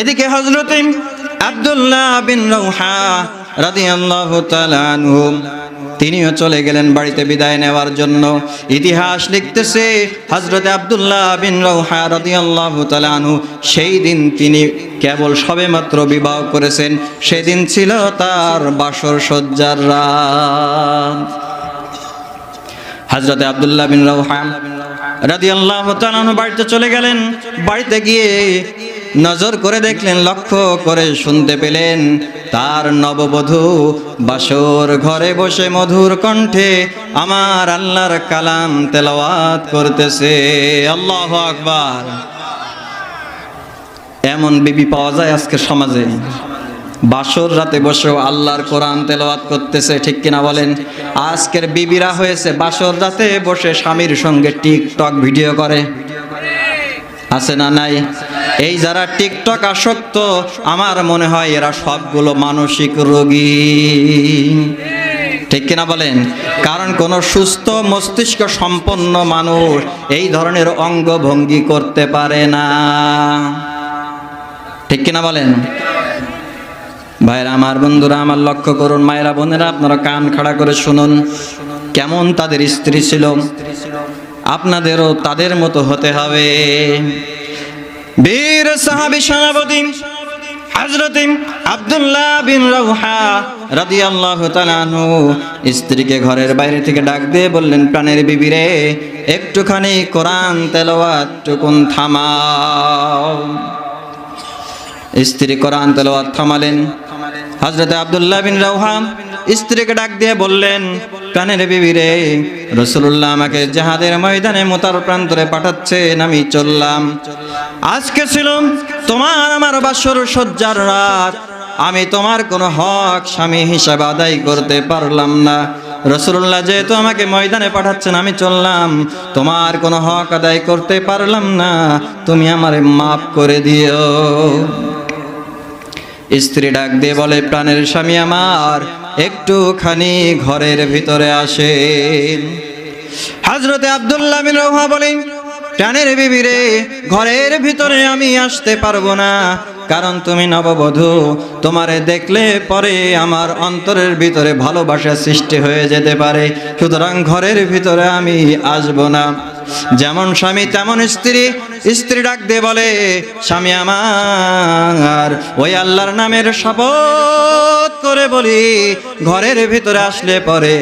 এদিকে হজরত আব্দুল্লাহ বিন রৌহা তাআলা আনহু, তিনিও চলে গেলেন বাড়িতে বিদায় নেওয়ার জন্য। ইতিহাস লিখতেছে হজরত আব্দুল্লাহ বিন রৌহা রাদিয়াল্লাহু তাআলা আনহু, সেই দিন তিনি কেবল সবেমাত্র বিবাহ করেছেন। সেদিন ছিল তার বাসর সজ্জার রাত। হজরতে আবদুল্লাহ বিন রৌহাম রাদি আল্লাহ বাড়িতে চলে গেলেন। বাড়িতে গিয়ে নজর করে দেখলেন, লক্ষ্য করে শুনতে পেলেন, তার নববধূ বাসর ঘরে বসে মধুর কণ্ঠে আমার আল্লাহর কালাম তেলাওয়াত করতেছে। আল্লাহ আকবার। এমন বিবি পাওয়া যায় আজকে সমাজে। বাসর রাতে বসেও আল্লাহর কোরআন তেলাওয়াত করতেছে, ঠিক কিনা বলেন? আজকের বিবিরা হয়েছে বাসর রাতে বসে স্বামীর সঙ্গে টিকটক ভিডিও করে। আছে না নাই? এই যারা টিকটক আসক্ত, আমার মনে হয় এরা সবগুলো মানসিক রোগী। ঠিক কিনা বলেন? কারণ কোন সুস্থ মস্তিষ্ক সম্পন্ন মানুষ এই ধরনের অঙ্গভঙ্গি করতে পারে না। ঠিক কিনা বলেন? ভাইরা, আমার বন্ধুরা, আমার লক্ষ্য করুন, মায়েরা, বোনেরা, আপনারা কান খাড়া করে শুনুন, কেমন তাদের স্ত্রী ছিল? আপনাদেরও তাদের মতো হতে হবে। বীর সাহাবি সেনাপতি হযরত আব্দুল্লাহ বিন রাওহা রাদিয়াল্লাহু তাআলা আনহু স্ত্রীকে ঘরের বাইরে থেকে ডাক দিয়ে বললেন, প্রাণের বিবিরে একটুখানি কোরআন তেলাওয়াত টুকুন থামাও। স্ত্রী কোরআন তেলাওয়াত থামালেন। হযরত আব্দুল্লাহ বিন রাওহা স্ত্রীকে ডাক দিয়ে বললেন, প্রাণের বিবি রে রসুল্লাহ আমাকে জাহাদের ময়দানে মোতার প্রান্তরে পাঠাচ্ছেন, আমি চললাম। আজকে ছিল তোমার আমার বাসর সজ্জার রাত। আমি তোমার কোনো হক স্বামী হিসাবে আদায় করতে পারলাম না। রসুল্লাহ যেহেতু আমাকে ময়দানে পাঠাচ্ছেন, আমি চললাম। তোমার কোনো হক আদায় করতে পারলাম না। তুমি আমারে মাফ করে দিও। স্ত্রী ডাক দিয়ে বলে, প্রাণের স্বামী আমার, একটুখানি ঘরের ভিতরে আসেন। হাজরতে আব্দুল্লাহ বলেন প্রাণের বিবিরে, ঘরের ভিতরে আমি আসতে পারব না। কারণ তুমি নববধূ, তোমারে দেখলে পরে আমার অন্তরের ভিতরে ভালোবাসা সৃষ্টি হয়ে যেতে পারে। সুতরাং ঘরের ভিতরে আমি আসব না। যেমন স্বামী, তেমন স্ত্রী। স্ত্রী ডাক দিয়ে বলে, স্বামী আমার, ওই আল্লাহর নামের শপথ করে বলি, ঘরের ভিতরে আসলে পরে,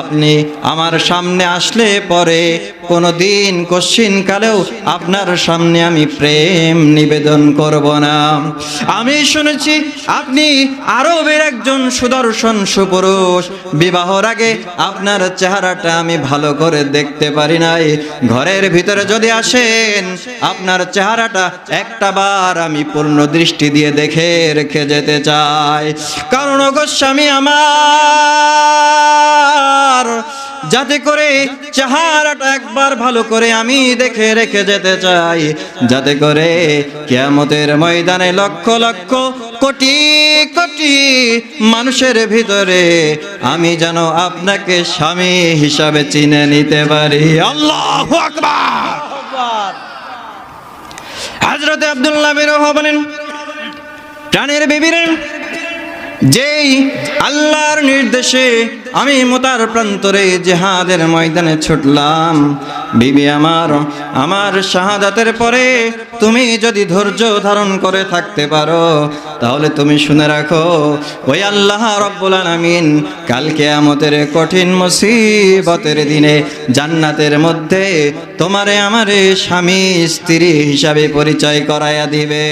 আপনি আমার সামনে আসলে পরে কোনো দিন কশ্চিন কালেও আপনার সামনে আমি প্রেম নিবেদন করব না। আমি শুনেছি, আপনি আরবের একজন সুদর্শন সুপুরুষ। বিবাহর আগে আপনার চেহারাটা আমি ভালো করে দেখতে পারি নাই। ঘরের ভিতরে যদি আসেন, আপনার চেহারাটা একটা বার আমি পূর্ণ দৃষ্টি দিয়ে দেখে রেখে যেতে চাই। কারণ গোস্বামী আমার যাতে করে চেহারাটা একবার ভালো করে আমি দেখে রেখে যেতে চাই। যাতে করে কেয়ামতের ময়দানে লক্ষ লক্ষ কোটি কোটি মানুষের ভিতরে আমি যেন আপনাকে স্বামী হিসাবে চিনে নিতে পারি। আল্লাহ হাজরতে আব্দুল্লাহ বেরোহ বলেন, প্রাণের বিবিরেন যেই আল্লাহর নির্দেশে আমি মোতার প্রান্তরে জেহাদের ময়দানে ছুটলাম। বিবি আমার আমার শাহাদাতের পরে তুমি যদি ধৈর্য ধারণ করে থাকতে পারো, তাহলে তুমি শুনে রাখো, ওই আল্লাহ রব্বুল আলামিন কালকে আমাদের কঠিন মুসিবতের দিনে জান্নাতের মধ্যে তোমারে আমারে স্বামী স্ত্রী হিসাবে পরিচয় করাইয়া দিবে।